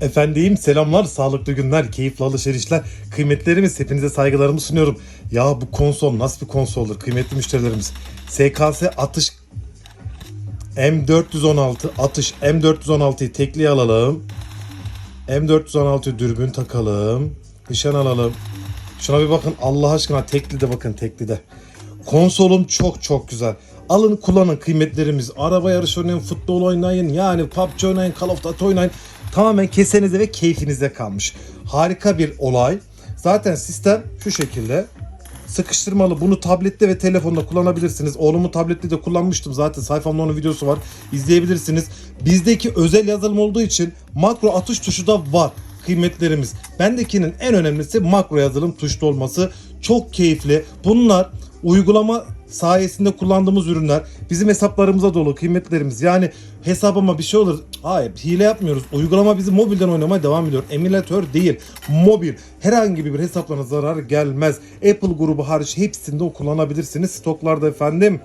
Efendim selamlar, sağlıklı günler, keyifli alışverişler. Kıymetlerimiz hepinize saygılarımı sunuyorum. Ya bu konsol nasıl bir konsoldur kıymetli müşterilerimiz. SKS atış M416 atış M416'yı tekliye alalım. M416 dürbün takalım. Nişan alalım. Şuna bir bakın Allah aşkına tekli de bakın tekli de. Konsolum çok çok güzel. Alın kullanın kıymetlerimiz. Araba yarışı oynayın, futbol oynayın. Yani PUBG oynayın, Call of Duty oynayın. Tamamen kesenize ve keyfinize kalmış. Harika bir olay. Zaten sistem şu şekilde sıkıştırmalı. Bunu tablette ve telefonda kullanabilirsiniz. Oğlumun tablette de kullanmıştım zaten. Sayfamda onun videosu var. İzleyebilirsiniz. Bizdeki özel yazılım olduğu için makro atış tuşu da var kıymetlerimiz. Bendekinin en önemlisi makro yazılım tuşlu olması. Çok keyifli. Bunlar uygulama sayesinde kullandığımız ürünler bizim hesaplarımıza dolu kıymetlerimiz. Yani hesabıma bir şey olur. Hayır hile yapmıyoruz. Uygulama bizi mobilden oynamaya devam ediyor. Emülatör değil. Mobil. Herhangi bir hesaplarına zarar gelmez. Apple grubu hariç hepsinde kullanabilirsiniz. Stoklarda efendim.